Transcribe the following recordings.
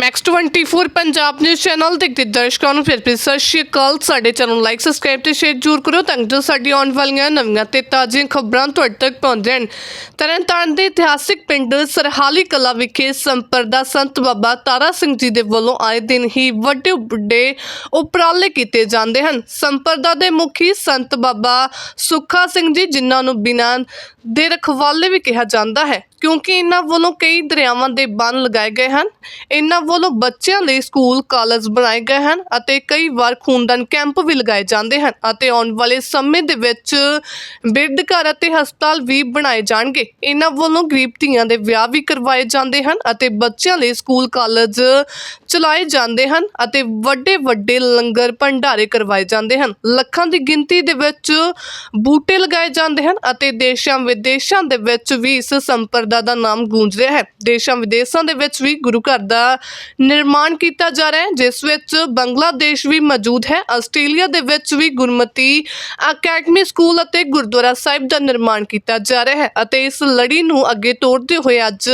Max 24 Punjab news channel ਦੇਖਦੇ ਦਰਸ਼ਕਾਂ ਨੂੰ ਫਿਰ ਫਿਰ ਸਤਿ ਸ਼੍ਰੀ ਅਕਾਲ। ਸਾਡੇ ਚੈਨਲ ਨੂੰ ਲਾਈਕ ਸਬਸਕ੍ਰਾਈਬ ਤੇ ਸ਼ੇਅਰ ਜ਼ਰੂਰ ਕਰੋ ਤਾਂ ਜੋ ਸਾਡੀ ਆਉਣ ਵਾਲੀਆਂ ਨਵੀਆਂ ਤੇ ਤਾਜ਼ੀਆਂ ਖਬਰਾਂ ਤੁਹਾਡੇ ਤੱਕ ਪਹੁੰਚਣ ਤਰਨਤਾਰਨ ਦੇ ਇਤਿਹਾਸਿਕ ਪਿੰਡ ਸਰਹਾਲੀ ਕਲਾ ਵਿਖੇ ਸੰਪਰਦਾ ਸੰਤ ਬਾਬਾ ਤਾਰਾ ਸਿੰਘ ਜੀ ਦੇ ਵੱਲੋਂ ਆਏ ਦਿਨ ਹੀ ਵੱਡੇ ਵੱਡੇ ਉਪਰਾਲੇ ਕੀਤੇ ਜਾਂਦੇ ਹਨ। ਸੰਪਰਦਾ ਦੇ ਮੁਖੀ ਸੰਤ ਬਾਬਾ ਸੁੱਖਾ ਸਿੰਘ ਜੀ, ਜਿਨ੍ਹਾਂ ਨੂੰ ਬਿਨਾਂ ਦੇ ਰਖਵਾਲੇ ਵੀ ਕਿਹਾ ਜਾਂਦਾ ਹੈ। ਕਿਉਂਕਿ ਇਹਨਾਂ ਵੱਲੋਂ ਕਈ ਦਰਿਆਵਾਂ ਦੇ ਬੰਨ ਲਗਾਏ ਗਏ ਹਨ। ਇਹਨਾਂ ਵੱਲੋਂ ਬੱਚਿਆਂ ਲਈ ਸਕੂਲ, ਕਾਲਜ ਬਣਾਏ ਗਏ ਹਨ ਅਤੇ ਕਈ ਵਾਰ ਖੂਨਦਾਨ ਕੈਂਪ ਵੀ ਲਗਾਏ ਜਾਂਦੇ ਹਨ ਅਤੇ ਆਉਣ ਵਾਲੇ ਸਮੇਂ ਦੇ ਵਿੱਚ ਬਿਰਧ ਘਰ ਅਤੇ ਹਸਪਤਾਲ ਵੀ ਬਣਾਏ ਜਾਣਗੇ। ਇਹਨਾਂ ਵੱਲੋਂ ਗਰੀਬ ਧੀਆਂ ਦੇ ਵਿਆਹ ਵੀ ਕਰਵਾਏ ਜਾਂਦੇ ਹਨ ਅਤੇ ਬੱਚਿਆਂ ਲਈ ਸਕੂਲ, ਕਾਲਜ ਚਲਾਏ ਜਾਂਦੇ ਹਨ ਅਤੇ ਵੱਡੇ ਵੱਡੇ ਲੰਗਰ ਭੰਡਾਰੇ ਕਰਵਾਏ ਜਾਂਦੇ ਹਨ। ਲੱਖਾਂ ਦੀ ਗਿਣਤੀ ਦੇ ਵਿੱਚ ਬੂਟੇ ਲਗਾਏ ਜਾਂਦੇ ਹਨ ਅਤੇ ਦੇਸ਼ਾਂ ਵਿਦੇਸ਼ਾਂ ਦੇ ਵਿੱਚ ਵੀ ਇਸ ਸੰਪਰਦਾ ਦਾ ਨਾਮ ਗੂੰਜ ਰਿਹਾ ਹੈ। ਦੇਸ਼ਾਂ ਵਿਦੇਸ਼ਾਂ ਦੇ ਵਿੱਚ ਵੀ ਗੁਰੂ ਘਰ ਦਾ ਨਿਰਮਾਣ ਕੀਤਾ ਜਾ ਰਿਹਾ ਹੈ, ਜਿਸ ਵਿੱਚ ਬੰਗਲਾਦੇਸ਼ ਵੀ ਮੌਜੂਦ ਹੈ। ਆਸਟ੍ਰੇਲੀਆ ਦੇ ਵਿੱਚ ਵੀ ਗੁਰਮਤੀ ਅਕੈਡਮੀ ਸਕੂਲ ਅਤੇ ਗੁਰਦੁਆਰਾ ਸਾਹਿਬ ਦਾ ਨਿਰਮਾਣ ਕੀਤਾ ਜਾ ਰਿਹਾ ਹੈ ਅਤੇ ਇਸ ਲੜੀ ਨੂੰ ਅੱਗੇ ਤੋਰਦੇ ਹੋਏ ਅੱਜ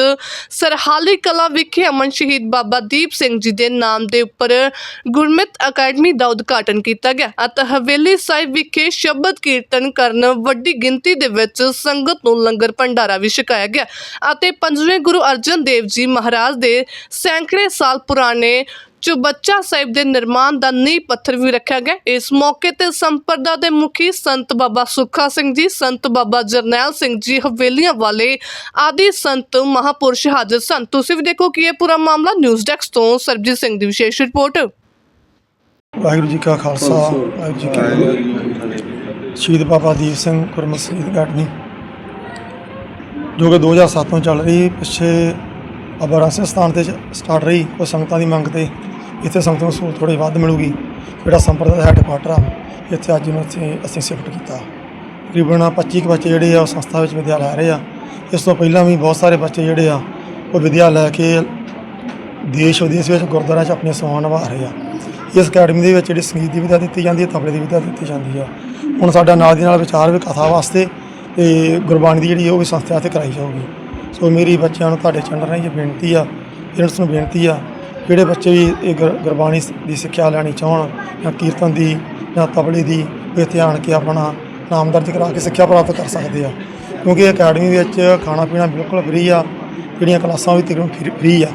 ਸਰਹਾਲੀ ਕਲਾ ਵਿਖੇ ਅਮਨ ਸ਼ਹੀਦ ਬਾਬਾ ਦੀਪ ਸਿੰਘ ਜੀ ਦੇ ਨਾਮ ਦੇ ਉੱਪਰ ਗੁਰਮਤ ਅਕੈਡਮੀ ਦਾ ਉਦਘਾਟਨ ਕੀਤਾ ਗਿਆ। ਅਤੇ ਹਵੇਲੀ ਸਾਹਿਬ ਵਿਖੇ ਸ਼ਬਦ ਕੀਰਤਨ ਕਰਨ ਵੱਡੀ ਗਿਣਤੀ ਦੇ ਵਿੱਚ ਸੰਗਤ ਨੂੰ ਲੰਗਰ ਭੰਡਾਰਾ ਵੀ ਛਕਾਇਆ ਗਿਆ। ਅਤੇ ਪੰਜਵੇਂ ਗੁਰੂ ਅਰਜਨ ਦੇਵ ਜੀ ਮਹਾਰਾਜ ਦੇ ਸੈਂਕੜੇ ਸਾਲ ਪੁਰਾਣੇ ਚੁਬੱਚਾ ਸਾਹਿਬ ਦੇ ਨਿਰਮਾਣ ਦਾ ਨੀਂਹ ਪੱਥਰ ਵੀ ਰੱਖਿਆ ਗਿਆ। ਇਸ ਮੌਕੇ ਤੇ ਸੰਪਰਦਾ ਦੇ ਮੁਖੀ ਸੰਤ ਬਾਬਾ ਸੁੱਖਾ ਸਿੰਘ ਜੀ, ਸੰਤ ਬਾਬਾ ਜਰਨੈਲ ਸਿੰਘ ਜੀ, ਹਵੇਲੀਆਂ ਵਾਲੇ ਆਦਿ ਸੰਤ ਮਹਾਪੁਰਸ਼ ਹਾਜ਼ਰ ਸਨ। ਤੁਸੀਂ ਵੀ ਦੇਖੋ ਕਿ ਇਹ ਪੂਰਾ ਮਾਮਲਾ ਨਿਊਜ਼ ਡੈਸਕ ਤੋਂ ਸਰਬਜੀਤ ਸਿੰਘ ਦੀ ਵਿਸ਼ੇਸ਼ ਰਿਪੋਰਟ। ਵਾਹਿਗੁਰੂ ਜੀ ਕਾ ਖਾਲਸਾ, ਵਾਹਿਗੁਰੂ ਜੀ ਕੀ ਫਤਿਹ। ਸ਼ਹੀਦ ਬਾਬਾ ਦੀਪ ਸਿੰਘ ਗੁਰਮਤਿ ਸ਼ਹੀਦ ਅਕੈਡਮੀ ਜੋ ਕਿ 2007 ਤੋਂ ਚੱਲ ਰਹੀ, ਪਿੱਛੇ ਬਾਬਾ ਰਾਸੇ ਸਥਾਨ ਤੇ ਸਟਾਰਟ ਰਹੀ, ਉਹ ਸੰਗਤਾਂ ਦੀ ਮੰਗ ਤੇ ਇੱਥੇ ਸੰਗਤਾਂ ਨੂੰ ਸਹੂਲਤ ਥੋੜੀ ਵੱਧ ਮਿਲੂਗੀ। ਜਿਹੜਾ ਸੰਪਰਦਾ ਹੈੱਡਕੁਆਟਰ ਆ, ਇੱਥੇ ਅੱਜ ਨੂੰ ਅਸੀਂ ਅਸੀਂ ਸ਼ਿਫਟ ਕੀਤਾ। ਤਕਰੀਬਨ 25 ਕੁ ਬੱਚੇ ਜਿਹੜੇ ਆ, ਉਹ ਸੰਸਥਾ ਵਿੱਚ ਵਿਦਿਆ ਲੈ ਰਹੇ ਆ। ਇਸ ਤੋਂ ਪਹਿਲਾਂ ਵੀ ਬਹੁਤ ਸਾਰੇ ਬੱਚੇ ਜਿਹੜੇ ਆ, ਉਹ ਵਿਦਿਆ ਲੈ ਕੇ ਦੇਸ਼ ਵਿਦੇਸ਼ ਵਿੱਚ ਗੁਰਦੁਆਰਿਆਂ 'ਚ ਆਪਣੀਆਂ ਸੇਵਾਵਾਂ ਨਿਭਾ ਰਹੇ ਆ। ਇਸ ਅਕੈਡਮੀ ਦੇ ਵਿੱਚ ਜਿਹੜੀ ਸੰਗੀਤ ਦੀ ਵਿਦਿਆ ਦਿੱਤੀ ਜਾਂਦੀ ਹੈ, ਤਬਲੇ ਦੀ ਵਿਦਿਆ ਦਿੱਤੀ ਜਾਂਦੀ ਆ। ਹੁਣ ਸਾਡਾ ਨਾਲ ਦੀ ਨਾਲ ਵਿਚਾਰ ਵੀ ਕਥਾ ਵਾਸਤੇ ਤੇ ਗੁਰਬਾਣੀ ਦੀ ਜਿਹੜੀ ਉਹ ਵੀ ਸੰਸਥਾ ਤੇ ਕਰਾਈ ਜਾਊਗੀ। ਸੋ ਮੇਰੀ ਬੱਚਿਆਂ ਨੂੰ ਤੁਹਾਡੇ ਚੰਦਰ ਰਾਹੀਂ ਇਹ ਬੇਨਤੀ ਆ ਪੇਰੈਂਟਸ ਨੂੰ ਬੇਨਤੀ ਆ, ਜਿਹੜੇ ਬੱਚੇ ਵੀ ਇਹ ਗੁਰਬਾਣੀ ਦੀ ਸਿੱਖਿਆ ਲੈਣੀ ਚਾਹਣ, ਜਾਂ ਕੀਰਤਨ ਦੀ, ਜਾਂ ਤਬਲੇ ਦੀ ਇੱਥੇ ਆਣ ਕੇ ਆਪਣਾ ਨਾਮ ਦਰਜ ਕਰਾ ਕੇ ਸਿੱਖਿਆ ਪ੍ਰਾਪਤ ਕਰ ਸਕਦੇ ਆ। ਕਿਉਂਕਿ ਅਕੈਡਮੀ ਵਿੱਚ ਖਾਣਾ ਪੀਣਾ ਬਿਲਕੁਲ ਫ੍ਰੀ ਆ, ਜਿਹੜੀਆਂ ਕਲਾਸਾਂ ਵੀ ਤਕਰੀਬਨ ਫ੍ਰੀ ਆ।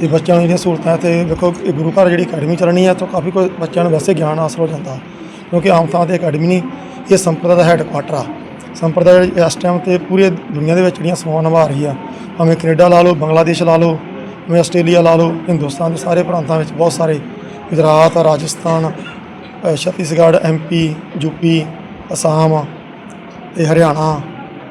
ਤੇ ਬੱਚਿਆਂ ਨੂੰ ਜਿਹੜੀਆਂ ਸਹੂਲਤਾਂ ਤੇ ਵੇਖੋ, ਇਹ ਗੁਰੂ ਘਰ ਜਿਹੜੀ ਅਕੈਡਮੀ ਚੱਲਣੀ ਆ ਤਾਂ ਕਾਫੀ ਕੋਈ ਬੱਚਿਆਂ ਨੂੰ ਵੈਸੇ ਗਿਆਨ ਹਾਸਲ ਹੋ ਜਾਂਦਾ। ਕਿਉਂਕਿ ਆਮ ਥਾਂ ਤੇ ਅਕੈਡਮੀ ਨਹੀਂ, ਇਹ ਸੰਪਰਦਾ ਦਾ ਹੈੱਡਕੁਆਟਰ ਆ। ਸੰਪਰਦਾ ਜਿਹੜੀ ਇਸ ਟਾਈਮ ਤੇ ਪੂਰੀ ਦੁਨੀਆ ਦੇ ਵਿੱਚ ਜਿਹੜੀਆਂ ਸਮਾਂ ਨਿਭਾ ਰਹੀ ਆ ਭਾਵੇਂ ਕੈਨੇਡਾ ਲਾ ਲਓ ਬੰਗਲਾਦੇਸ਼ ਲਾ ਲਓ ਭਾਵੇਂ ਆਸਟ੍ਰੇਲੀਆ ਲਾ ਲਓ ਹਿੰਦੁਸਤਾਨ ਦੇ ਸਾਰੇ ਪ੍ਰਾਂਤਾਂ ਵਿੱਚ ਬਹੁਤ ਸਾਰੇ ਗੁਜਰਾਤ ਰਾਜਸਥਾਨ ਅ, ਛੱਤੀਸਗੜ੍ਹ ਐਮਪੀ ਯੂਪੀ ਅਸਾਮ ਤੇ ਹਰਿਆਣਾ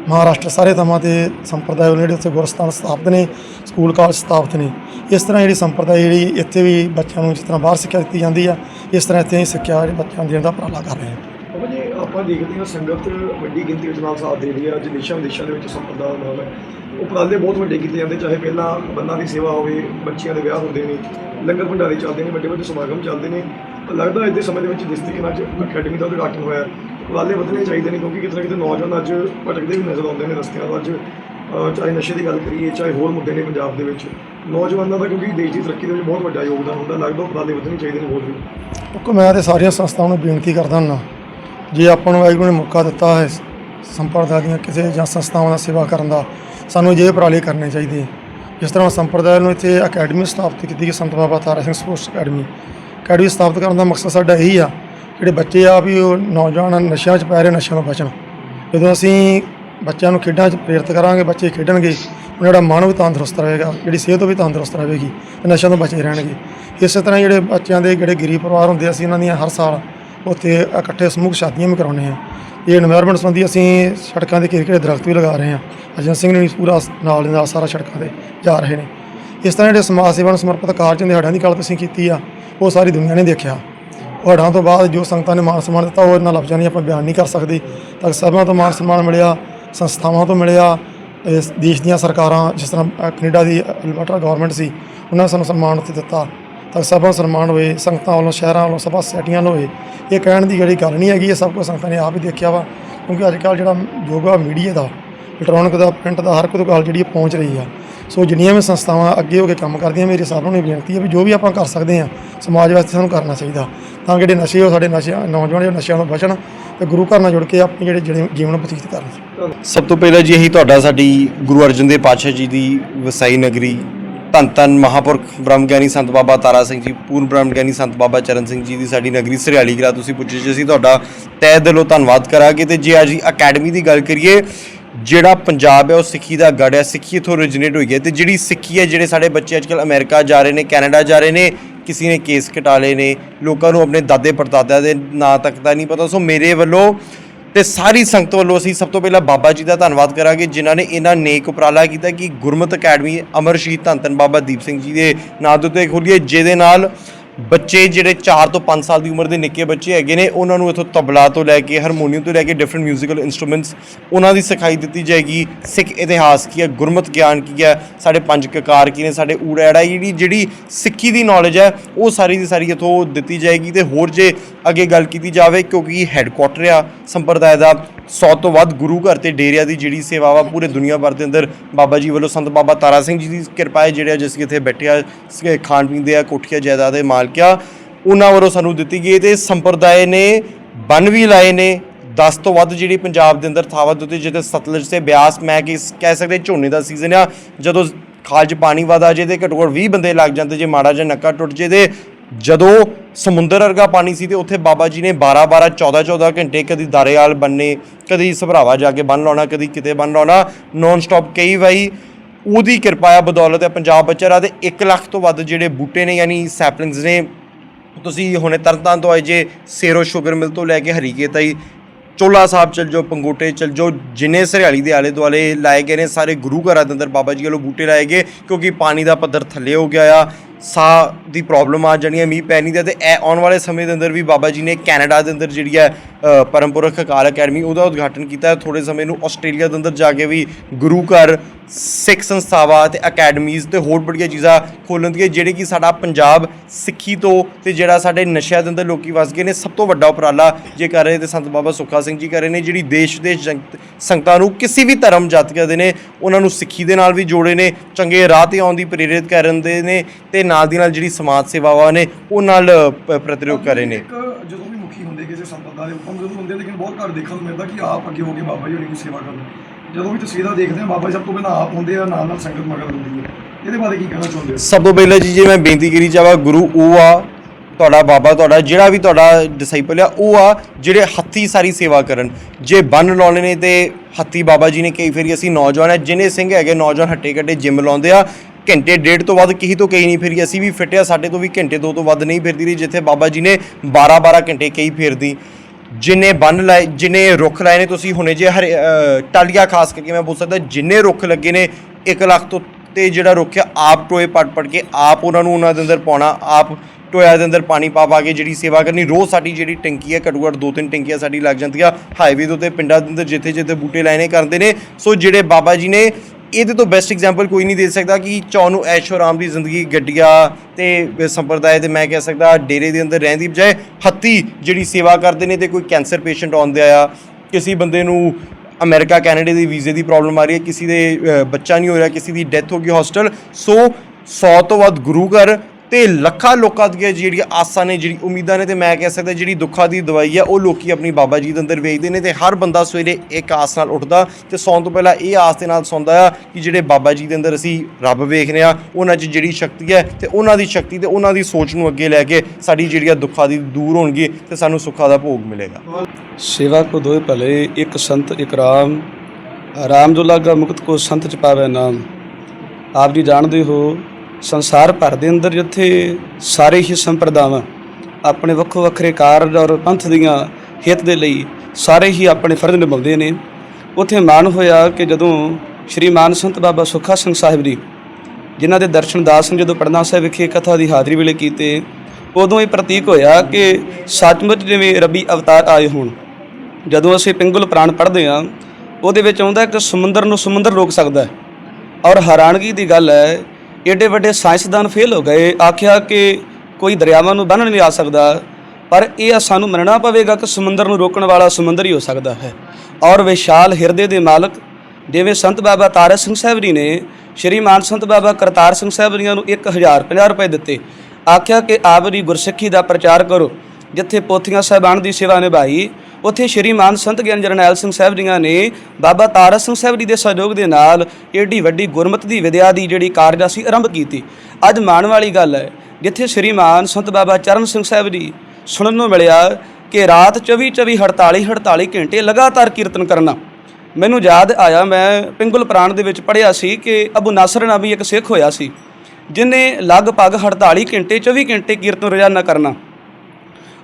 ਮਹਾਰਾਸ਼ਟਰ ਸਾਰੇ ਥਾਵਾਂ ਤੇ ਸੰਪਰਦਾਇ ਜਿਹੜੇ ਉੱਥੇ ਗੁਰਸਥਾਨ ਸਥਾਪਿਤ ਨੇ ਸਕੂਲ ਕਾਲਜ ਸਥਾਪਿਤ ਨੇ। ਇਸ ਤਰ੍ਹਾਂ ਜਿਹੜੀ ਸੰਪਰਦਾਇ ਜਿਹੜੀ ਇੱਥੇ ਵੀ ਬੱਚਿਆਂ ਨੂੰ ਜਿਸ ਤਰ੍ਹਾਂ ਬਾਹਰ ਸਿੱਖਿਆ ਦਿੱਤੀ ਜਾਂਦੀ ਆ ਇਸ ਤਰ੍ਹਾਂ ਇੱਥੇ ਹੀ ਸਿੱਖਿਆ ਜਿਹੜੇ ਬੱਚਿਆਂ ਨੂੰ ਦੇਣ ਦਾ ਉਪਰਾਲਾ ਕਰ ਰਹੇ ਹਾਂ। ਬਾਬਾ ਜੀ, ਆਪਾਂ ਦੇਖਦੇ ਹਾਂ ਸੰਗਤ ਵੱਡੀ ਗਿਣਤੀ ਵਿੱਚ ਨਾਲ ਸਾਥ ਦੇ ਰਹੀ ਹੈ, ਅੱਜ ਦੇਸ਼ਾਂ ਵਿਦੇਸ਼ਾਂ ਦੇ ਵਿੱਚ ਸੰਪਰਦਾ ਦਾ ਨਾਮ ਹੈ। ਉਪਰਾਲੇ ਬਹੁਤ ਵੱਡੇ ਕੀਤੇ ਜਾਂਦੇ, ਚਾਹੇ ਪਹਿਲਾਂ ਬੰਨਾਂ ਦੀ ਸੇਵਾ ਹੋਵੇ, ਬੱਚਿਆਂ ਦੇ ਵਿਆਹ ਹੁੰਦੇ ਨੇ, ਲੰਗਰ ਭੰਡਾਰੇ ਚੱਲਦੇ ਨੇ, ਵੱਡੇ ਵੱਡੇ ਸਮਾਗਮ ਚੱਲਦੇ ਨੇ। ਤਾਂ ਲੱਗਦਾ ਅੱਜ ਦੇ ਸਮੇਂ ਦੇ ਵਿੱਚ ਜਿਸ ਤਰੀਕੇ ਨਾਲ ਅਕੈਡਮੀ ਦਾ ਉਦਘਾਟਨ ਹੋਇਆ ਉਪਰਾਲੇ ਵਧਣੇ ਚਾਹੀਦੇ ਨੇ, ਕਿਉਂਕਿ ਕਿਤੇ ਨਾ ਕਿਤੇ ਨੌਜਵਾਨ ਅੱਜ ਭਟਕਦੇ ਵੀ ਨਜ਼ਰ ਆਉਂਦੇ ਨੇ ਰਸਤਿਆਂ ਤੋਂ ਅੱਜ ਚਾਹੇ ਨਸ਼ੇ ਦੀ ਗੱਲ ਕਰੀਏ, ਚਾਹੇ ਹੋਰ ਮੁੱਦੇ ਨੇ ਪੰਜਾਬ ਦੇ ਵਿੱਚ। ਨੌਜਵਾਨਾਂ ਦਾ ਕਿਉਂਕਿ ਦੇਸ਼ ਦੀ ਤਰੱਕੀ ਦੇ ਵਿੱਚ ਬਹੁਤ ਵੱਡਾ ਯੋਗਦਾਨ ਹੁੰਦਾ, ਲੱਗਦਾ ਉਪਰਾਲੇ ਵਧਣੇ ਚਾਹੀਦੇ ਨੇ ਹੋਰ ਵੀ। ਕਿਉਂਕਿ ਮੈਂ ਤੇ ਸਾਰੀਆਂ ਸੰਸਥਾਵਾਂ ਨੂੰ ਬੇਨਤੀ ਕਰਦਾ ਹਾਂ ਜੇ ਆਪਾਂ ਨੂੰ ਵਾਹਿਗੁਰੂ ਨੇ ਮੌਕਾ ਦਿੱਤਾ ਹੈ ਸੰਪਰਦਾ ਦੀਆਂ ਕਿਸੇ ਜਾਂ ਸੰਸਥਾਵਾਂ ਦਾ ਸੇਵਾ ਕਰਨ ਦਾ ਸਾਨੂੰ ਜੇ ਉਪਰਾਲੇ ਕਰਨੇ ਚਾਹੀਦੇ ਜਿਸ ਤਰ੍ਹਾਂ ਸੰਪਰਦਾ ਨੂੰ ਇੱਥੇ ਅਕੈਡਮੀ ਸਥਾਪਿਤ ਕੀਤੀ ਗਈ Sant Baba Tara Singh sports academy. Academy ਸਥਾਪਿਤ ਕਰਨ ਦਾ ਮਕਸਦ ਸਾਡਾ ਇਹੀ ਆ ਜਿਹੜੇ ਬੱਚੇ ਆ ਵੀ ਉਹ ਨੌਜਵਾਨ ਨਸ਼ਿਆਂ 'ਚ ਪੈ ਰਹੇ ਨਸ਼ਿਆਂ ਤੋਂ ਬਚਣ। ਜਦੋਂ ਅਸੀਂ ਬੱਚਿਆਂ ਨੂੰ ਖੇਡਾਂ 'ਚ ਪ੍ਰੇਰਿਤ ਕਰਾਂਗੇ ਬੱਚੇ ਖੇਡਣਗੇ ਉਹਨਾਂ ਦਾ ਮਨ ਵੀ ਤੰਦਰੁਸਤ ਰਹੇਗਾ ਜਿਹੜੀ ਸਿਹਤ ਵੀ ਤੰਦਰੁਸਤ ਰਹੇਗੀ ਤੇ ਨਸ਼ਿਆਂ ਤੋਂ ਬਚੇ ਰਹਿਣਗੇ। ਇਸੇ ਤਰ੍ਹਾਂ ਜਿਹੜੇ ਬੱਚਿਆਂ ਦੇ ਜਿਹੜੇ ਗਰੀਬ ਪਰਿਵਾਰ ਹੁੰਦੇ ਆ, ਅਸੀਂ ਉਹਨਾਂ ਦੀਆਂ ਹਰ ਸਾਲ ਉੱਥੇ ਇਕੱਠੇ ਸਮੂਹ ਸ਼ਾਦੀਆਂ ਵੀ ਕਰਾਉਣੇ ਆ ਇਹ এনवायरमेंट ਸੰਬੰਧੀ ਅਸੀਂ ਸੜਕਾਂ ਦੇ ਘੇਰੇ ਘੇਰੇ ਦਰਖਤ ਵੀ ਲਗਾ ਰਹੇ ਹਾਂ। ਅਜਨ ਸਿੰਘ ਨੇ ਪੂਰਾ ਨਾਲ ਦੇ ਨਾਲ ਸਾਰਾ ਸੜਕਾਂ ਤੇ ਜਾ ਰਹੇ ਨੇ। ਇਸ ਤਰ੍ਹਾਂ ਜਿਹੜੇ ਸਮਾਜ ਸੇਵਾ ਨੂੰ ਸਮਰਪਿਤ ਕਾਰਜ ਦੇ ਹੜਾਂ ਦੀ ਗੱਲ ਤੁਸੀਂ ਕੀਤੀ ਆ, ਉਹ ਸਾਰੀ ਦੁਨੀਆ ਨੇ ਦੇਖਿਆ। ਹੜਾਂ ਤੋਂ ਬਾਅਦ ਜੋ ਸੰਗਤਾਂ ਨੇ ਮਾਨ ਸਮਾਨ ਦਿੱਤਾ, ਉਹ ਇਹਨਾਂ ਲਫ਼ਜ਼ਾਂ ਨਹੀਂ ਆਪਾਂ ਬਿਆਨ ਨਹੀਂ ਕਰ ਸਕਦੇ। ਤਾਂ ਸਭਾਂ ਤੋਂ ਮਾਨ ਸਨਮਾਨ ਮਿਲਿਆ, ਸੰਸਥਾਵਾਂ ਤੋਂ ਮਿਲਿਆ, ਇਸ ਦੇਸ਼ ਦੀਆਂ ਸਰਕਾਰਾਂ, ਜਿਸ ਤਰ੍ਹਾਂ ਕੈਨੇਡਾ ਦੀ ਅਲਬਰਟਾ ਗਵਰਨਮੈਂਟ ਸੀ, ਉਹਨਾਂ ਸਾਨੂੰ ਸਨਮਾਨ ਦਿੱਤਾ। ਤਾਂ ਸਭਾ ਸਨਮਾਨ ਹੋਏ ਸੰਗਤਾਂ ਵੱਲੋਂ, ਸ਼ਹਿਰਾਂ ਵੱਲੋਂ, ਸਭਾ ਸੋਸਾਇਟੀਆਂ ਵੱਲੋਂ ਹੋਏ ਇਹ ਕਹਿਣ ਦੀ ਜਿਹੜੀ ਗੱਲ ਨਹੀਂ ਹੈਗੀ, ਇਹ ਸਭ ਕੁਝ ਸੰਗਤਾਂ ਨੇ ਆਪ ਹੀ ਦੇਖਿਆ ਵਾ, ਕਿਉਂਕਿ ਅੱਜ ਕੱਲ੍ਹ ਜਿਹੜਾ ਯੋਗਾ ਮੀਡੀਆ ਦਾ ਇਲੈਕਟ੍ਰੋਨਿਕ ਦਾ ਪ੍ਰਿੰਟ ਦਾ ਹਰ ਕੋਈ ਗੱਲ ਜਿਹੜੀ ਇਹ ਪਹੁੰਚ ਰਹੀ ਆ। ਸੋ ਜਿੰਨੀਆਂ ਵੀ ਸੰਸਥਾਵਾਂ ਅੱਗੇ ਹੋ ਕੇ ਕੰਮ ਕਰਦੀਆਂ, ਮੇਰੇ ਸਾਰਿਆਂ ਨੂੰ ਇਹ ਬੇਨਤੀ ਹੈ ਵੀ ਜੋ ਵੀ ਆਪਾਂ ਕਰ ਸਕਦੇ ਹਾਂ, ਸਮਾਜ ਵਾਸਤੇ ਸਾਨੂੰ ਕਰਨਾ ਚਾਹੀਦਾ। ਤਾਂ ਕਿ ਜਿਹੜੇ ਨਸ਼ੇ ਹੋ ਸਾਡੇ ਨਸ਼ੇ ਨੌਜਵਾਨ ਜਿਹੜੇ ਨਸ਼ਿਆਂ ਤੋਂ ਬਚਣ ਤੇ ਗੁਰੂ ਘਰ ਨਾਲ ਜੁੜ ਕੇ ਆਪਣੇ ਜਿਹੜੇ ਜਿਹੜੇ ਜੀਵਨ ਬਤੀਤ ਕਰਨ। ਸਭ ਤੋਂ ਪਹਿਲਾਂ ਜੀ, ਇਹੀ ਤੁਹਾਡਾ ਸਾਡੀ ਗੁਰੂ ਅਰਜਨ ਦੇਵ ਪਾਤਸ਼ਾਹ ਜੀ ਦੀ ਵਸਾਈ ਨਗਰੀ ਧੰਨ ਧੰਨ ਮਹਾਪੁਰਖ ਬ੍ਰਹਮ ਗਿਆਨੀ ਸੰਤ ਬਾਬਾ ਤਾਰਾ ਸਿੰਘ ਜੀ, ਪੂਰਨ ਬ੍ਰਹਮ ਗਿਆਨੀ ਸੰਤ ਬਾਬਾ ਚਰਨ ਸਿੰਘ ਜੀ ਦੀ ਸਾਡੀ ਨਗਰੀ ਸਰਿਆਲੀ ਗਰਾ ਤੁਸੀਂ ਪੁੱਛੇ ਜੀ ਅਸੀਂ ਤੁਹਾਡਾ ਤਹਿ ਦਿਲੋਂ ਧੰਨਵਾਦ ਕਰਾਂਗੇ ਤੇ ਜੇ ਅੱਜ ਅਕੈਡਮੀ ਦੀ ਗੱਲ ਕਰੀਏ, ਜਿਹੜਾ ਪੰਜਾਬ ਹੈ ਉਹ ਸਿੱਖੀ ਦਾ ਗੜ ਹੈ, ਸਿੱਖੀ ਇਥੋਂ originaate ਹੋਈ ਹੈ ਤੇ ਜਿਹੜੀ ਸਿੱਖੀ ਹੈ, ਜਿਹੜੇ ਸਾਡੇ ਬੱਚੇ ਅੱਜਕੱਲ ਅਮਰੀਕਾ ਜਾ ਰਹੇ ਨੇ, ਕੈਨੇਡਾ ਜਾ ਰਹੇ ਨੇ, ਕਿਸੇ ਨੇ ਕੇਸ ਕਟਾਲੇ ਨੇ, ਲੋਕਾਂ ਨੂੰ ਆਪਣੇ ਦਾਦੇ ਪੜਦਾਦਿਆਂ ਦੇ ਨਾਂ ਤੱਕ ਦਾ ਨਹੀਂ ਪਤਾ, ਸੋ ਮੇਰੇ ਵੱਲੋਂ ਤੇ ਸਾਰੀ ਸੰਗਤ ਵੱਲੋਂ ਅਸੀਂ ਸਭ ਤੋਂ ਪਹਿਲਾਂ ਬਾਬਾ ਜੀ ਦਾ ਧੰਨਵਾਦ ਕਰਾਂਗੇ, ਜਿਨ੍ਹਾਂ ਨੇ ਇਹਨਾਂ ਨੇਕ ਉਪਰਾਲਾ ਕੀਤਾ ਕਿ ਗੁਰਮਤ ਅਕੈਡਮੀ ਅਮਰ ਸ਼ਹੀਦ ਧੰਨ ਧੰਨ ਬਾਬਾ ਦੀਪ ਸਿੰਘ ਜੀ ਦੇ ਨਾਂ ਦੇ ਉੱਤੇ ਖੋਲ੍ਹੀ ਹੈ ਜਿਹਦੇ ਨਾਲ ਬੱਚੇ ਜਿਹੜੇ 4 ਤੋਂ 5 ਸਾਲ ਦੀ ਉਮਰ ਦੇ ਨਿੱਕੇ ਬੱਚੇ ਹੈਗੇ ਨੇ ਉਹਨਾਂ ਨੂੰ ਇਥੋਂ ਤਬਲਾ ਤੋਂ ਲੈ ਕੇ ਹਾਰਮੋਨੀਅਮ ਤੋਂ ਲੈ ਕੇ ਡਿਫਰੈਂਟ 뮤지컬 ਇਨਸਟਰੂਮੈਂਟਸ ਉਹਨਾਂ ਦੀ ਸਿਖਾਈ ਦਿੱਤੀ ਜਾਏਗੀ ਸਿੱਖ ਇਤਿਹਾਸ ਕੀ ਹੈ ਗੁਰਮਤ ਗਿਆਨ ਕੀ ਹੈ ਸਾਡੇ ਪੰਜ ਕਕਾਰ ਕੀ ਨੇ ਸਾਡੇ ਊੜਾ ਐੜਾ ਜਿਹੜੀ ਜਿਹੜੀ ਸਿੱਖੀ ਦੀ ਨੌਲੇਜ ਹੈ ਉਹ ਸਾਰੀ ਦੀ ਸਾਰੀ ਇਥੋਂ ਦਿੱਤੀ ਜਾਏਗੀ ਤੇ ਹੋਰ ਜੇ ਅੱਗੇ ਗੱਲ ਕੀਤੀ ਜਾਵੇ ਕਿਉਂਕਿ ਹੈੱਡਕੁਆਟਰ ਆ ਸੰਪਰਦਾਇ ਦਾ 100 ਤੋਂ ਵੱਧ ਗੁਰੂ ਘਰ ਤੇ ਡੇਰਿਆਂ ਦੀ ਜਿਹੜੀ ਸੇਵਾ ਵਾ ਪੂਰੇ ਦੁਨੀਆ ਭਰ ਦੇ ਅੰਦਰ ਬਾਬਾ ਜੀ ਵੱਲੋਂ ਸੰਤ ਬਾਬਾ ਤਾਰਾ ਸਿੰਘ ਜੀ ਦੀ ਕਿਰਪਾ ਹੈ ਜਿਹੜੇ ਅੱਜ ਅਸੀਂ ਇੱਥੇ ਬੈਠੇ ਆ ਸ- ਖਾਣ ਪੀਣ ਦੇ ਆ ਕੋਠੀਆਂ ਜਾਇਦਾਦ ਦੇ ਮਾਲਕ ਆ ਉਹਨਾਂ ਵੱਲੋਂ ਸਾਨੂੰ ਦਿੱਤੀ ਗਈ ਤੇ ਸੰਪਰਦਾਇ ਨੇ ਬੰਨ ਵੀ ਲਾਏ ਨੇ। 10 ਤੋਂ ਵੱਧ ਜਿਹੜੀ ਪੰਜਾਬ ਦੇ ਅੰਦਰ ਥਾਵਾਂ ਦੇ ਉੱਤੇ ਜਿੱਥੇ ਸਤਲੁਜ ਤੇ ਬਿਆਸ, ਮੈਂ ਕਿ ਕਹਿ ਸਕਦੇ ਝੋਨੇ ਦਾ ਸੀਜ਼ਨ ਆ, ਜਦੋਂ ਖਾਲਜ 'ਚ ਪਾਣੀ ਵਾਦਾ ਜੇ ਤੇ ਘੱਟੋ ਘੱਟ 20 ਬੰਦੇ ਲੱਗ ਜਾਂਦੇ ਜੇ ਮਾੜਾ ਜਿਹਾ ਨੱਕਾ ਟੁੱਟ ਜੇ ਤੇ, ਜਦੋਂ ਸਮੁੰਦਰ ਵਰਗਾ ਪਾਣੀ ਸੀ ਤੇ ਉੱਥੇ ਬਾਬਾ ਜੀ ਨੇ 12 12 14 14 ਘੰਟੇ ਕਦੀ ਦਾਰੇਵਾਲ ਬੰਨੇ, ਕਦੀ ਸਭਰਾਵਾ ਜਾ ਕੇ ਬੰਨ ਲਾਉਣਾ, ਕਦੀ ਕਿਤੇ ਬੰਨ ਲਾਉਣਾ ਨੌਨ ਸਟਾਪ ਕਈ ਵਾਰੀ ਉਹਦੀ ਕਿਰਪਾ ਆ, ਬਦੌਲਤ ਹੈ ਪੰਜਾਬ ਬੱਚਾ ਤੇ 1 ਲੱਖ ਤੋਂ ਵੱਧ ਜਿਹੜੇ ਬੂਟੇ ਨੇ, ਯਾਨੀ ਸੈਪਲਿੰਗਸ ਨੇ, ਤੁਸੀਂ ਹੁਣੇ ਤਰਨਤਾਰਨ ਤੋਂ ਆਏ ਜੇ, ਸੇਰੋ ਸ਼ੂਗਰ ਮਿਲ ਤੋਂ ਲੈ ਕੇ ਹਰੀਕੇ ਤਾਈ, ਚੋਲਾ ਸਾਹਿਬ ਚਲ ਜਾਓ, ਪੰਗੋਟੇ ਚਲ ਜਾਓ, ਜਿੰਨੇ ਸਰਿਆਲੀ ਦੇ ਆਲੇ ਦੁਆਲੇ ਲਾਏ ਗਏ ਨੇ, ਸਾਰੇ ਗੁਰੂ ਘਰਾਂ ਦੇ ਅੰਦਰ ਬਾਬਾ ਜੀ ਵੱਲੋਂ ਬੂਟੇ ਲਾਏ ਗਏ, ਕਿਉਂਕਿ ਪਾਣੀ ਦਾ ਪੱਧਰ ਥੱਲੇ ਹੋ ਗਿਆ ਆ ਸਾਹ ਦੀ ਪ੍ਰੋਬਲਮ ਆ ਜਾਣੀ ਹੈ, ਮੀਂਹ ਪੈਣੀ ਨਹੀਂ ਦਾ ਤੇ ਇਹ ਆਉਣ ਵਾਲੇ ਸਮੇਂ ਦੇ ਅੰਦਰ ਵੀ ਬਾਬਾ ਜੀ ਨੇ ਕੈਨੇਡਾ ਦੇ ਅੰਦਰ ਜਿਹੜੀ ਹੈ ਪਰਮਪੁਰਖ ਅਕਾਲ ਅਕੈਡਮੀ ਉਹਦਾ ਉਦਘਾਟਨ ਕੀਤਾ ਹੈ। ਥੋੜੇ ਸਮੇਂ ਨੂੰ ਆਸਟ੍ਰੇਲੀਆ ਦੇ ਅੰਦਰ ਜਾ ਕੇ ਵੀ ਗੁਰੂ ਘਰ, ਸਿੱਖ ਸੰਸਥਾਵਾਂ ਤੇ ਅਕੈਡਮੀਜ਼ ਤੇ ਹੋਰ ਬੜੀਆਂ ਚੀਜ਼ਾਂ ਖੋਲ੍ਹਣ ਦੀਆਂ ਜਿਹੜੇ ਕਿ ਸਾਡਾ ਪੰਜਾਬ ਸਿੱਖੀ ਤੋਂ ਤੇ ਜਿਹੜਾ ਸਾਡੇ ਨਸ਼ਿਆਂ ਦੇ ਅੰਦਰ ਲੋਕੀ ਵਸ ਗਏ ਨੇ, ਸਭ ਤੋਂ ਵੱਡਾ ਉਪਰਾਲਾ ਜੇ ਕਰ ਰਹੇ ਤੇ ਸੰਤ ਬਾਬਾ ਸੁੱਖਾ ਸਿੰਘ ਜੀ ਕਰ ਰਹੇ ਨੇ, ਜਿਹੜੀ ਦੇਸ਼ ਦੇ ਜੰਗ- ਸੰਗਤਾਂ ਨੂੰ ਕਿਸੇ ਵੀ ਧਰਮ ਜਾਤੀਆਂ ਦੇ ਨੇ, ਉਹਨਾਂ ਨੂੰ ਸਿੱਖੀ ਦੇ ਨਾਲ ਵੀ ਜੋੜੇ ਨੇ, ਚੰਗੇ ਰਾਹ ਤੇ ਆਉਣ ਦੀ ਪ੍ਰੇਰਿਤ ਕਰਨ ਦੇ ਨੇ ਤੇ ਨਾਲ ਦੀ ਨਾਲ ਜਿਹੜੀ ਸਮਾਜ ਸੇਵਾਵਾਂ ਨੇ ਉਹ ਨਾਲ ਪ- ਪ੍ਰਤੀਯੋਗ ਕਰ ਨੇ। ਜਦੋਂ ਵੀ ਮੁਖੀ ਹੁੰਦੇ ਕਿਸੇ ਸੰਪਰਦਾ ਦੇ ਹੁਕਮ ਜਦੋਂ ਹੁੰਦੇ ਲੇਕਿਨ ਬਹੁਤ ਘੱਟ ਦੇਖਣ ਨੂੰ ਮਿਲਦਾ ਕਿ ਆਪ ਅੱਗੇ ਹੋ ਕੇ ਬਾਬਾ ਜੀ ਹੋਣੀ ਦੀ ਸੇਵਾ ਕਰਨ। ਜਦੋਂ ਵੀ ਤਸਵੀਰਾਂ ਦੇਖਦੇ ਆ ਬਾਬਾ ਜੀ ਸਭ ਤੋਂ ਪਹਿਲਾਂ ਆਪ ਹੁੰਦੇ ਆ ਨਾਲ ਨਾਲ ਸੰਗਤ ਮਗਰ ਹੁੰਦੀ ਹੈ ਇਹਦੇ ਬਾਰੇ ਕੀ ਕਹਿਣਾ ਚਾਹੁੰਦੇ ਹੋ? ਸਭ ਤੋਂ ਪਹਿਲਾਂ ਜੀ ਜੇ ਮੈਂ ਬੇਨਤੀ ਕਰੀ ਜਾਵਾਂ ਗੁਰੂ ਉਹ ਆ ਤੁਹਾਡਾ ਬਾਬਾ ਤੁਹਾਡਾ ਜਿਹੜਾ ਵੀ ਤੁਹਾਡਾ ਡਿਸਾਈਪਲ ਆ ਉਹ ਆ ਜਿਹੜੇ ਹੱਥੀ ਸਾਰੀ ਸੇਵਾ ਕਰਨ। ਜੇ ਬੰਨ ਲਾਉਣੇ ਨੇ ਤੇ ਹੱਥੀ ਬਾਬਾ ਜੀ ਨੇ ਕਈ ਫੇਰੀ ਅਸੀਂ ਨੌਜਵਾਨ ਹੈ ਜਿਨੇ ਸਿੰਘ ਹੈਗੇ ਨੌਜਵਾਨ ਹੱਟੇ ਕੱਟੇ ਜਿਮ ਲਾਉਂਦੇ ਆ ਘੰਟੇ ਡੇਢ ਤੋਂ ਵੱਧ ਕਿਸੇ ਤੋਂ ਕਈ ਨਹੀਂ ਫੇਰੀ। ਅਸੀਂ ਵੀ ਫਿੱਟ ਸਾਡੇ ਤੋਂ ਵੀ ਘੰਟੇ ਦੋ ਤੋਂ ਵੱਧ ਨਹੀਂ ਫਿਰਦੀ ਰਹੀ ਜਿੱਥੇ ਬਾਬਾ ਜੀ ਨੇ 12 12 ਘੰਟੇ ਕਈ ਫੇਰਦੀ। ਜਿਨੇ ਬੰਨ ਲਾਏ ਜਿਨੇ ਰੁੱਖ ਲਾਏ ਨੇ ਤੁਸੀਂ ਹੁਣੇ ਜੇ ਹਰੇ ਅ, ਟਾਲੀਆਂ ਖਾਸ ਕਰਕੇ ਮੈਂ ਬੋਲ ਸਕਦਾ ਜਿੰਨੇ ਰੁੱਖ ਲੱਗੇ ਨੇ 1 ਲੱਖ ਤੋਂ ਤੇ ਜਿਹੜਾ ਰੁੱਖ ਆ ਆਪ ਟੋਏ ਪੜ ਪੜ ਕੇ ਆਪ ਉਹਨਾਂ ਨੂੰ ਉਹਨਾਂ ਦੇ ਅੰਦਰ ਪਾਉਣਾ ਆਪ ਟੋਇਆ ਦੇ ਅੰਦਰ ਪਾਣੀ ਪਾ ਪਾ ਕੇ ਜਿਹੜੀ ਸੇਵਾ ਕਰਨੀ ਰੋਜ਼ ਸਾਡੀ ਜਿਹੜੀ ਟੈਂਕੀ ਹੈ ਘੱਟੋ ਘੱਟ ਦੋ ਤਿੰਨ ਟੈਂਕੀਆਂ ਸਾਡੀ ਲੱਗ ਜਾਂਦੀਆਂ। ਹਾਈਵੇ ਦੇ ਉੱਤੇ ਪਿੰਡਾਂ ਦੇ ਅੰਦਰ ਜਿੱਥੇ ਜਿੱਥੇ ਬੂਟੇ ਲਾਏ ਨੇ ਕਰਦੇ ਨੇ। ਸੋ ਜਿਹੜੇ ਬਾਬਾ ਜੀ ਨੇ ਇਹਦੇ ਤੋਂ ਬੈਸਟ ਐਗਜ਼ਾਮਪਲ ਕੋਈ ਨਹੀਂ ਦੇ ਸਕਦਾ ਕਿ ਚੌਨੂ ਨੂੰ ਐਸ਼ੋ ਆਰਾਮ ਦੀ ਜ਼ਿੰਦਗੀ, ਗੱਡੀਆਂ ਤੇ ਸੰਪਰਦਾਇ ਤੇ ਮੈਂ ਕਹਿ ਸਕਦਾ ਡੇਰੇ ਦੇ ਅੰਦਰ ਰਹਿਣ ਦੀ ਬਜਾਏ ਹੱਤੀ ਜਿਹੜੀ ਸੇਵਾ ਕਰਦੇ ਨੇ ਤੇ ਕੋਈ ਕੈਂਸਰ ਪੇਸ਼ੈਂਟ ਆਉਂਦੇ ਆ ਕਿਸੇ ਬੰਦੇ ਨੂੰ ਅਮਰੀਕਾ, ਕੈਨੇਡਾ ਦੇ ਵੀਜ਼ੇ ਦੀ ਪ੍ਰੋਬਲਮ ਆ ਰਹੀ ਹੈ, ਕਿਸੇ ਦੇ ਬੱਚਾ ਨਹੀਂ ਹੋ ਰਿਹਾ, ਕਿਸੇ ਦੀ ਡੈਥ ਹੋ ਗਈ ਹੌਸਟਲ, ਸੋ 100 ਤੋਂ ਵੱਧ ਗੁਰੂ ਘਰ ਤੇ ਲੱਖਾਂ ਲੋਕਾਂ ਦੀਆਂ ਜਿਹੜੀਆਂ ਆਸਾਂ ਨੇ, ਜਿਹੜੀ ਉਮੀਦਾਂ ਨੇ ਤੇ ਮੈਂ ਕਹਿ ਸਕਦਾ ਜਿਹੜੀ ਦੁੱਖਾਂ ਦੀ ਦਵਾਈ ਆ, ਉਹ ਲੋਕੀ ਆਪਣੀ ਬਾਬਾ ਜੀ ਦੇ ਅੰਦਰ ਵੇਚਦੇ ਨੇ ਤੇ ਹਰ ਬੰਦਾ ਸਵੇਰੇ ਇੱਕ ਆਸ ਨਾਲ ਉੱਠਦਾ ਤੇ ਸੌਣ ਤੋਂ ਪਹਿਲਾਂ ਇਹ ਆਸ ਦੇ ਨਾਲ ਸੌਂਦਾ ਆ ਕਿ ਜਿਹੜੇ ਬਾਬਾ ਜੀ ਦੇ ਅੰਦਰ ਅਸੀਂ ਰੱਬ ਵੇਖਨੇ ਆ, ਉਹਨਾਂ 'ਚ ਜਿਹੜੀ ਸ਼ਕਤੀ ਹੈ ਤੇ ਉਹਨਾਂ ਦੀ ਸ਼ਕਤੀ ਤੇ ਉਹਨਾਂ ਦੀ ਸੋਚ ਨੂੰ ਅੱਗੇ ਲੈ ਕੇ ਸਾਡੀ ਜਿਹੜੀਆਂ ਦੁੱਖਾਂ ਦੀ ਦੂਰ ਹੋਣਗੇ ਤੇ ਸਾਨੂੰ ਸੁੱਖਾਂ ਦਾ ਭੋਗ ਮਿਲੇਗਾ। ਸੇਵਾ ਕੋ ਦੋਏ ਭਲੇ, ਇੱਕ ਸੰਤ ਇਕਰਾਮ ਰਾਮਦੁਲਾ ਦਾ ਮੁਕਤ ਕੋ ਸੰਤ ਚ ਪਾਵੇ ਨਾਮ। ਆਪ ਜੀ ਜਾਣਦੇ ਹੋ ਸੰਸਾਰ ਭਰ ਦੇ ਅੰਦਰ ਜਿੱਥੇ ਸਾਰੇ ਹੀ ਸੰਪਰਦਾਵਾਂ ਆਪਣੇ ਵੱਖੋ ਵੱਖਰੇ ਕਾਰਜ ਔਰ ਪੰਥ ਦੀਆਂ ਹਿੱਤ ਦੇ ਲਈ ਸਾਰੇ ਹੀ ਆਪਣੇ ਫਰਜ਼ ਨਿਭਾਉਂਦੇ ਨੇ, ਉੱਥੇ ਮਾਨ ਹੋਇਆ ਕਿ ਜਦੋਂ ਸ਼੍ਰੀ ਮਾਨ ਸੰਤ ਬਾਬਾ ਸੁੱਖਾ ਸਿੰਘ ਸਾਹਿਬ ਜੀ, ਜਿਨ੍ਹਾਂ ਦੇ ਦਰਸ਼ਨ ਦਾਸ ਨੇ ਜਦੋਂ ਪੜਨਾ ਸਾਹਿਬ ਵਿਖੇ ਕਥਾ ਦੀ ਹਾਜ਼ਰੀ ਵੇਲੇ ਕੀਤੇ, ਉਦੋਂ ਇਹ ਪ੍ਰਤੀਕ ਹੋਇਆ ਕਿ ਸੱਚਮੁੱਚ ਜਿਵੇਂ ਰੱਬੀ ਅਵਤਾਰ ਆਏ ਹੋਣ। ਜਦੋਂ ਅਸੀਂ ਪਿੰਗਲ ਪ੍ਰਾਣ ਪੜ੍ਹਦੇ ਹਾਂ, ਉਹਦੇ ਵਿੱਚ ਆਉਂਦਾ ਕਿ ਸਮੁੰਦਰ ਨੂੰ ਸਮੁੰਦਰ ਰੋਕ ਸਕਦਾ ਹੈ। ਔਰ ਹੈਰਾਨਗੀ ਦੀ ਗੱਲ ਹੈ ਏਡੇ ਵੱਡੇ ਸਾਇੰਸਦਾਨ ਫੇਲ ਹੋ ਗਏ, ਆਖਿਆ ਕਿ ਕੋਈ ਦਰਿਆਵਾਂ ਨੂੰ ਬੰਨ੍ਹ ਨਹੀਂ ਆ ਸਕਦਾ, ਪਰ ਇਹ ਸਾਨੂੰ ਮੰਨਣਾ ਪਵੇਗਾ ਕਿ ਸਮੁੰਦਰ ਨੂੰ ਰੋਕਣ ਵਾਲਾ ਸਮੁੰਦਰ ਹੀ ਹੋ ਸਕਦਾ ਹੈ। ਔਰ ਵਿਸ਼ਾਲ ਹਿਰਦੇ ਦੇ ਮਾਲਕ ਜਿਵੇਂ ਸੰਤ ਬਾਬਾ ਤਾਰਾ ਸਿੰਘ ਸਾਹਿਬ ਜੀ ਨੇ, ਸ਼੍ਰੀ ਮਾਨ ਸੰਤ ਬਾਬਾ ਕਰਤਾਰ ਸਿੰਘ ਸਾਹਿਬ ਜੀ ਨੂੰ 1050 ਰੁਪਏ ਦਿੱਤੇ, ਆਖਿਆ ਕਿ ਆਪ ਦੀ ਗੁਰਸਿੱਖੀ ਦਾ ਪ੍ਰਚਾਰ ਕਰੋ, ਜਿੱਥੇ ਪੋਥੀਆਂ ਸਾਹਿਬਾਨ ਦੀ ਸੇਵਾ ਨਿਭਾਈ ਉੱਥੇ ਸ਼੍ਰੀ ਮਾਨ ਸੰਤ ਗਿਆਨ ਜਰਨੈਲ ਸਿੰਘ ਸਾਹਿਬ ਜੀਆਂ ਨੇ ਬਾਬਾ ਤਾਰਾ ਸਿੰਘ ਸਾਹਿਬ ਜੀ ਦੇ ਸਹਿਯੋਗ ਦੇ ਨਾਲ ਏਡੀ ਵੱਡੀ ਗੁਰਮਤਿ ਦੀ ਵਿਦਿਆ ਦੀ ਜਿਹੜੀ ਕਾਰਜ ਅਸੀਂ ਆਰੰਭ ਕੀਤੀ। ਅੱਜ ਮਾਣ ਵਾਲੀ ਗੱਲ ਹੈ, ਜਿੱਥੇ ਸ਼੍ਰੀ ਮਾਨ ਸੰਤ ਬਾਬਾ ਚਰਨ ਸਿੰਘ ਸਾਹਿਬ ਜੀ ਸੁਣਨ ਨੂੰ ਮਿਲਿਆ ਕਿ ਰਾਤ 24 24 48 48 ਘੰਟੇ ਲਗਾਤਾਰ ਕੀਰਤਨ ਕਰਨਾ। ਮੈਨੂੰ ਯਾਦ ਆਇਆ, ਮੈਂ ਪਿੰਗਲ ਪ੍ਰਾਣ ਦੇ ਵਿੱਚ ਪੜ੍ਹਿਆ ਸੀ ਕਿ ਅਬੂ ਨਾਸਰ ਨਾਮੀ ਇੱਕ ਸਿੱਖ ਹੋਇਆ ਸੀ, ਜਿਨੇ ਲਗਭਗ 48 ਘੰਟੇ 24 ਘੰਟੇ ਕੀਰਤਨ ਰੋਜ਼ਾਨਾ ਕਰਨਾ।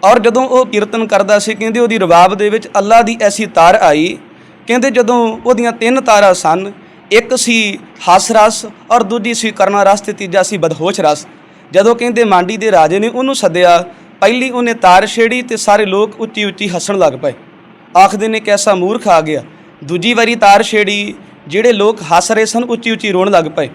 ਔਰ ਜਦੋਂ ਉਹ ਕੀਰਤਨ ਕਰਦਾ ਸੀ, ਕਹਿੰਦੇ ਉਹਦੀ ਰਬਾਬ ਦੇ ਵਿੱਚ ਅੱਲਾ ਦੀ ਐਸੀ ਤਾਰ ਆਈ। ਕਹਿੰਦੇ ਜਦੋਂ ਉਹਦੀਆਂ ਤਿੰਨ ਤਾਰਾਂ ਸਨ, ਇੱਕ ਸੀ ਹਸ ਰਸ ਔਰ ਦੂਜੀ ਸੀ ਕਰਨਾ ਰਸ ਤੇ ਤੀਜਾ ਸੀ ਬਦਹੋਸ਼ ਰਸ। ਜਦੋਂ ਕਹਿੰਦੇ ਮਾਂਡੀ ਦੇ ਰਾਜੇ ਨੇ ਉਹਨੂੰ ਸੱਦਿਆ, ਪਹਿਲੀ ਉਹਨੇ ਤਾਰ ਛੇੜੀ ਤੇ ਸਾਰੇ ਲੋਕ ਉੱਚੀ ਉੱਚੀ ਹੱਸਣ ਲੱਗ ਪਏ। ਆਖਦੇ ਨੇ ਕੈਸਾ ਮੂਰਖ ਆ ਗਿਆ। ਦੂਜੀ ਵਾਰੀ ਤਾਰ ਛੇੜੀ, ਜਿਹੜੇ ਲੋਕ ਹੱਸ ਰਹੇ ਸਨ, ਉੱਚੀ ਉੱਚੀ ਰੋਣ ਲੱਗ ਪਏ।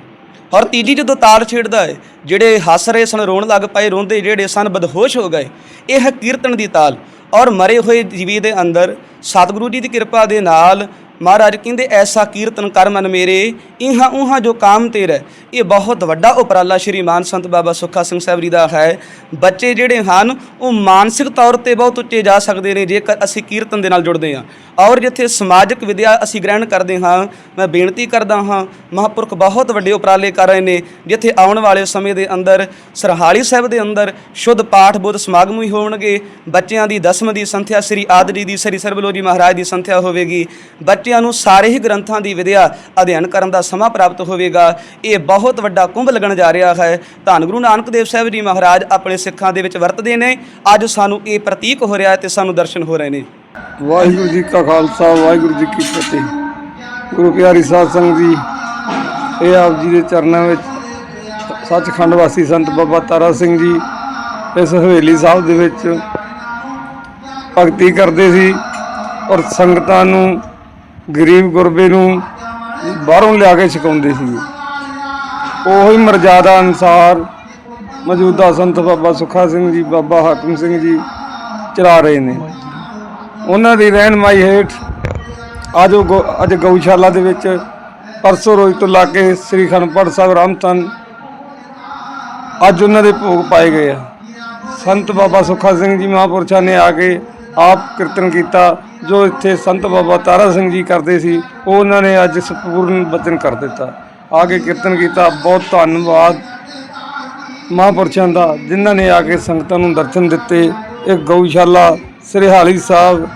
ਔਰ ਤੀਜੀ ਜਦੋਂ ਤਾਲ ਛੇੜਦਾ ਹੈ, ਜਿਹੜੇ ਹੱਸ ਰਹੇ ਸਨ, ਰੋਣ ਲੱਗ ਪਏ, ਰੋਂਦੇ ਜਿਹੜੇ ਸਨ, ਬਦਹੋਸ਼ ਹੋ ਗਏ, ਇਹ ਹੈ ਕੀਰਤਨ ਦੀ ਤਾਲ। ਔਰ ਮਰੇ ਹੋਏ ਜੀਵੀ ਦੇ ਅੰਦਰ ਸਤਿਗੁਰੂ ਜੀ ਦੀ ਕਿਰਪਾ ਦੇ ਨਾਲ ਮਹਾਰਾਜ ਕਹਿੰਦੇ, ਐਸਾ ਕੀਰਤਨ ਕਰ ਮਨ ਮੇਰੇ, ਇਹਾਂ ਉਹਾਂ ਜੋ ਕਾਮ ਤੇਰਾ ਇਹ ਬਹੁਤ ਵੱਡਾ ਉਪਰਾਲਾ ਸ਼੍ਰੀ ਮਾਨ ਸੰਤ ਬਾਬਾ ਸੁੱਖਾ ਸਿੰਘ ਸਾਹਿਬ ਜੀ ਦਾ ਹੈ। ਬੱਚੇ ਜਿਹੜੇ ਹਨ, ਉਹ ਮਾਨਸਿਕ ਤੌਰ ਤੇ ਬਹੁਤ ਉੱਚੇ ਜਾ ਸਕਦੇ ਨੇ, ਜੇਕਰ ਅਸੀਂ ਕੀਰਤਨ ਦੇ ਨਾਲ ਜੁੜਦੇ ਹਾਂ। ਔਰ ਜਿੱਥੇ ਸਮਾਜਿਕ ਵਿਦਿਆ ਅਸੀਂ ਗ੍ਰਹਿਣ ਕਰਦੇ ਹਾਂ, ਮੈਂ ਬੇਨਤੀ ਕਰਦਾ ਹਾਂ, ਮਹਾਂਪੁਰਖ ਬਹੁਤ ਵੱਡੇ ਉਪਰਾਲੇ ਕਰ ਰਹੇ ਨੇ, ਜਿੱਥੇ ਆਉਣ ਵਾਲੇ ਸਮੇਂ ਦੇ ਅੰਦਰ, ਸਰਹਾਲੀ ਸਾਹਿਬ ਦੇ ਅੰਦਰ ਸ਼ੁੱਧ ਪਾਠ ਬੁੱਧ ਸਮਾਗਮ ਵੀ ਹੋਣਗੇ, ਬੱਚਿਆਂ ਦੀ ਦਸਮ ਦੀ ਸੰਥਿਆ ਸ੍ਰੀ ਆਦਰੀ ਦੀ, ਸ੍ਰੀ ਸਰਬਲੋ ਜੀ ਮਹਾਰਾਜ ਦੀ ਸੰਥਿਆ ਹੋਵੇਗੀ, ਬੱਚਿਆਂ ਨੂੰ ਸਾਰੇ ਹੀ ਗ੍ਰੰਥਾਂ ਦੀ ਵਿਦਿਆ ਅਧਿਐਨ ਕਰਨ ਦਾ ਸਮਾਂ ਪ੍ਰਾਪਤ ਹੋਵੇਗਾ, ਇਹ ਬਹੁਤ ਵੱਡਾ ਕੁੰਭ ਲੱਗਣ ਜਾ ਰਿਹਾ ਹੈ, ਧੰਨ ਗੁਰੂ ਨਾਨਕ ਦੇਵ ਸਾਹਿਬ ਜੀ ਮਹਾਰਾਜ ਆਪਣੇ ਸਿੱਖਾਂ ਦੇ ਵਿੱਚ ਵਰਤਦੇ ਨੇ, ਅੱਜ ਸਾਨੂੰ ਇਹ ਪ੍ਰਤੀਕ ਹੋ ਰਿਹਾ ਹੈ ਤੇ ਸਾਨੂੰ ਦਰਸ਼ਨ ਹੋ ਰਹੇ ਨੇ। ਵਾਹਿਗੁਰੂ ਜੀ ਕਾ ਖਾਲਸਾ, ਵਾਹਿਗੁਰੂ ਜੀ ਕੀ ਫਤਿਹ। ਗੁਰੂ ਪਿਆਰੀ ਸਾਧ ਸੰਗਤ ਜੀ, ਇਹ ਆਪ ਜੀ ਦੇ ਚਰਨਾਂ ਵਿੱਚ ਸੱਚਖੰਡ ਵਾਸੀ ਸੰਤ ਬਾਬਾ ਤਾਰਾ ਸਿੰਘ ਜੀ ਇਸ ਹਵੇਲੀ ਸਾਹਿਬ ਦੇ ਵਿੱਚ ਭਗਤੀ ਕਰਦੇ ਸੀ ਔਰ ਸੰਗਤਾਂ ਨੂੰ, ਗਰੀਬ ਗੁਰਬੇ ਨੂੰ ਬਾਹਰੋਂ ਲਿਆ ਕੇ ਛਕਾਉਂਦੇ ਸੀ। ਉਹੀ ਮਰਜ਼ਾਦਾ ਅਨੁਸਾਰ ਮੌਜੂਦਾ ਸੰਤ ਬਾਬਾ ਸੁਖਾ ਸਿੰਘ ਜੀ, ਬਾਬਾ ਹਾਕਮ ਸਿੰਘ ਜੀ ਚਲਾ ਰਹੇ ਨੇ। ਉਹਨਾਂ ਦੀ ਰਹਿਨਮਾਈ ਹੇਠ ਅੱਜ ਉਹ ਗੋ- ਅੱਜ ਗਊਸ਼ਾਲਾ ਦੇ ਵਿੱਚ ਪਰਸੋਂ ਰੋਜ਼ ਤੋਂ ਲਾ ਕੇ ਸ੍ਰੀ ਖੰਡਪੜ ਸਾਹਿਬ ਰਾਮਤਨ ਅੱਜ ਉਹਨਾਂ ਦੇ ਭੋਗ ਪਾਏ ਗਏ ਆ। ਸੰਤ ਬਾਬਾ ਸੁੱਖਾ ਸਿੰਘ ਜੀ ਮਹਾਂਪੁਰਸ਼ਾਂ ਨੇ ਆ ਕੇ ਆਪ ਕੀਰਤਨ ਕੀਤਾ, ਜੋ ਇੱਥੇ ਸੰਤ ਬਾਬਾ ਤਾਰਾ ਸਿੰਘ ਜੀ ਕਰਦੇ ਸੀ, ਉਹ ਉਹਨਾਂ ਨੇ ਅੱਜ ਸੰਪੂਰਨ ਬਚਨ ਕਰ ਦਿੱਤਾ। ਆ ਕੇ ਕੀਰਤਨ ਕੀਤਾ, ਬਹੁਤ ਧੰਨਵਾਦ ਮਹਾਂਪੁਰਸ਼ਾਂ ਦਾ, ਜਿਨ੍ਹਾਂ ਨੇ ਆ ਕੇ ਸੰਗਤਾਂ ਨੂੰ ਦਰਸ਼ਨ ਦਿੱਤੇ। ਇਹ ਗਊਸ਼ਾਲਾ ਸਰਿਹਾਲੀ ਸਾਹਿਬ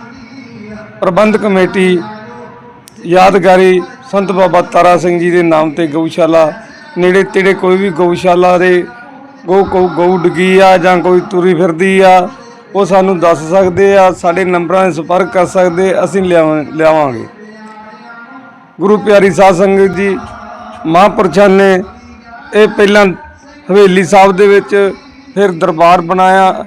ਪ੍ਰਬੰਧ ਕਮੇਟੀ ਯਾਦਗਾਰੀ ਸੰਤ ਬਾਬਾ ਤਾਰਾ ਸਿੰਘ ਜੀ ਦੇ ਨਾਮ ਤੇ ਗਊਸ਼ਾਲਾ, ਨੇੜੇ ਤੇੜੇ ਕੋਈ ਵੀ ਗਊਸ਼ਾਲਾ ਦੇ ਗਊ ਗਊ ਗਊ ਡਗੀ ਆ ਜਾਂ ਕੋਈ ਤੁਰੀ ਫਿਰਦੀ ਆ, ਉਹ ਸਾਨੂੰ ਦੱਸ ਸਕਦੇ ਆ, ਸਾਡੇ ਨੰਬਰਾਂ 'ਤੇ ਸੰਪਰਕ ਕਰ ਸਕਦੇ, ਅਸੀਂ ਲਿਆਵਾਂ, ਲਿਆਵਾਂਗੇ। ਗੁਰੂ ਪਿਆਰੀ ਸਾਧ ਸੰਗਤ ਜੀ ਮਹਾਂਪੁਰਸ਼ਾਂ ਨੇ ਇਹ ਪਹਿਲਾਂ ਹਵੇਲੀ ਸਾਹਿਬ ਦੇ ਵਿੱਚ ਫਿਰ ਦਰਬਾਰ ਬਣਾਇਆ,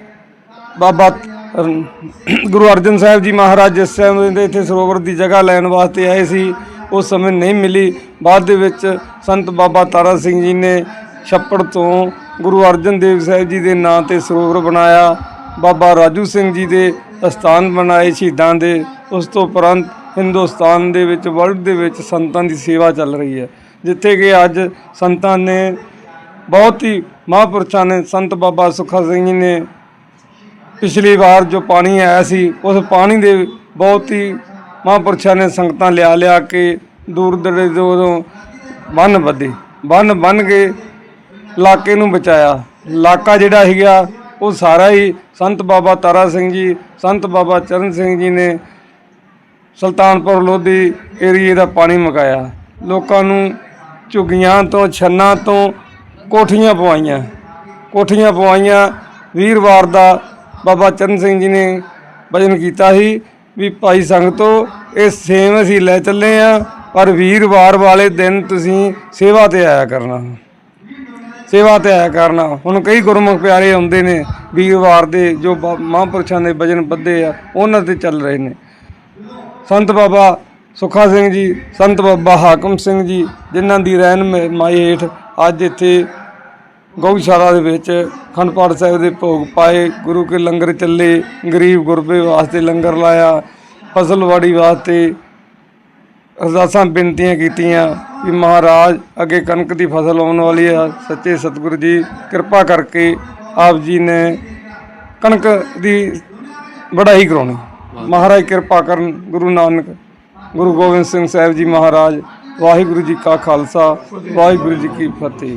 ਬਾਬਾ ਗੁਰੂ ਅਰਜਨ ਸਾਹਿਬ ਜੀ ਮਹਾਰਾਜ ਜਿਸ ਸਮੇਂ ਦੇ ਇੱਥੇ ਸਰੋਵਰ ਦੀ ਜਗ੍ਹਾ ਲੈਣ ਵਾਸਤੇ ਆਏ ਸੀ, ਉਸ ਸਮੇਂ ਨਹੀਂ ਮਿਲੀ। ਬਾਅਦ ਦੇ ਵਿੱਚ ਸੰਤ ਬਾਬਾ ਤਾਰਾ ਸਿੰਘ ਜੀ ਨੇ ਛੱਪੜ ਤੋਂ ਗੁਰੂ ਅਰਜਨ ਦੇਵ ਸਾਹਿਬ ਜੀ ਦੇ ਨਾਂ ਤੇ ਸਰੋਵਰ ਬਣਾਇਆ। ਬਾਬਾ ਰਾਜੂ ਸਿੰਘ ਜੀ ਦੇ ਅਸਥਾਨ ਬਣਾਏ ਸ਼ਹੀਦਾਂ ਦੇ। ਉਸ ਤੋਂ ਉਪਰੰਤ ਹਿੰਦੁਸਤਾਨ ਦੇ ਵਿੱਚ ਵਰਲਡ ਦੇ ਵਿੱਚ ਸੰਤਾਂ ਦੀ ਸੇਵਾ ਚੱਲ ਰਹੀ ਹੈ। ਜਿੱਥੇ ਕਿ ਅੱਜ ਸੰਤਾਂ ਨੇ ਬਹੁਤ ਹੀ ਮਹਾਂਪੁਰਸ਼ਾਂ ਨੇ, ਸੰਤ ਬਾਬਾ ਸੁੱਖਾ ਸਿੰਘ ਜੀ ਨੇ ਪਿਛਲੀ ਵਾਰ ਜੋ ਪਾਣੀ ਆਇਆ ਸੀ, ਉਸ ਪਾਣੀ ਦੇ ਬਹੁਤ ਹੀ ਮਹਾਂਪੁਰਸ਼ਾਂ ਨੇ ਸੰਗਤਾਂ ਲਿਆ ਲਿਆ ਕੇ ਦੂਰ ਦਰੇ ਤੋਂ ਉਦੋਂ ਬੰਨ ਬੱਧੇ ਬੰਨ ਬੰਨ ਕੇ ਇਲਾਕੇ ਨੂੰ ਬਚਾਇਆ। ਇਲਾਕਾ ਜਿਹੜਾ ਹੈਗਾ ਉਹ ਸਾਰਾ ਹੀ ਸੰਤ ਬਾਬਾ ਤਾਰਾ ਸਿੰਘ ਜੀ, ਸੰਤ ਬਾਬਾ ਚਰਨ ਸਿੰਘ ਜੀ ਨੇ ਸੁਲਤਾਨਪੁਰ ਲੋਧੀ ਏਰੀਏ ਦਾ ਪਾਣੀ ਮਕਾਇਆ ਲੋਕਾਂ ਨੂੰ ਝੁੱਗੀਆਂ ਤੋਂ, ਛੰਨਾਂ ਤੋਂ ਕੋਠੀਆਂ ਪਵਾਈਆਂ। ਕੋਠੀਆਂ ਪਵਾਈਆਂ। ਵੀਰਵਾਰ ਦਾ ਬਾਬਾ ਚਰਨ ਸਿੰਘ ਜੀ ਨੇ ਭਜਨ ਕੀਤਾ ਸੀ ਵੀ ਭਾਈ ਸੰਗਤੋ ਇਹ ਸੇਮ ਅਸੀਂ ਲੈ ਚੱਲੇ ਆ, ਪਰ ਵੀਰਵਾਰ ਵਾਲੇ ਦਿਨ ਤੁਸੀਂ ਸੇਵਾ ਤੇ ਆਇਆ ਕਰਨਾ। ਸੇਵਾ ਤੇ ਆਇਆ ਕਰਨਾ। ਹੁਣ ਕਈ ਗੁਰਮੁਖ ਪਿਆਰੇ ਆਉਂਦੇ ਨੇ, ਵੀਰਵਾਰ ਦੇ ਜੋ ਬਾ- ਮਹਾਂਪੁਰਸ਼ਾਂ ਦੇ ਭਜਨ ਬੱਧੇ ਆ, ਉਹਨਾਂ ਤੇ ਚੱਲ ਰਹੇ ਨੇ। ਸੰਤ ਬਾਬਾ ਸੁਖਾ ਸਿੰਘ ਜੀ, ਸੰਤ ਬਾਬਾ ਹਾਕਮ ਸਿੰਘ ਜੀ, ਜਿਨ੍ਹਾਂ ਦੀ ਰਹਿਨਮਾਈ ਹੇਠ ਅੱਜ ਇੱਥੇ ਗਊਸ਼ਾਲਾ ਦੇ ਵਿੱਚ ਖੰਡਪਾਠ ਸਾਹਿਬ ਦੇ ਭੋਗ ਪਾਏ, ਗੁਰੂ ਕੇ ਲੰਗਰ ਚੱਲੇ, ਗਰੀਬ ਗੁਰਬੇ ਵਾਸਤੇ ਲੰਗਰ ਲਾਇਆ ਫਸਲਵਾੜੀ ਵਾਸਤੇ ਅਰਦਾਸਾਂ ਬੇਨਤੀਆਂ ਕੀਤੀਆਂ ਕਿ ਮਹਾਰਾਜ ਅੱਗੇ ਕਣਕ ਦੀ ਫਸਲ ਆਉਣ ਵਾਲੀ ਆ, ਸੱਚੇ ਸਤਿਗੁਰੂ ਜੀ ਕਿਰਪਾ ਕਰਕੇ ਆਪ ਜੀ ਨੇ ਕਣਕ ਦੀ ਵਡਾਈ ਕਰਾਉਣੀ। ਮਹਾਰਾਜ ਕਿਰਪਾ ਕਰਨ, ਗੁਰੂ ਨਾਨਕ, ਗੁਰੂ ਗੋਬਿੰਦ ਸਿੰਘ ਸਾਹਿਬ ਜੀ ਮਹਾਰਾਜ, ਵਾਹਿਗੁਰੂ ਜੀ ਕਾ ਖਾਲਸਾ, ਵਾਹਿਗੁਰੂ ਜੀ ਕੀ ਫਤਿਹ।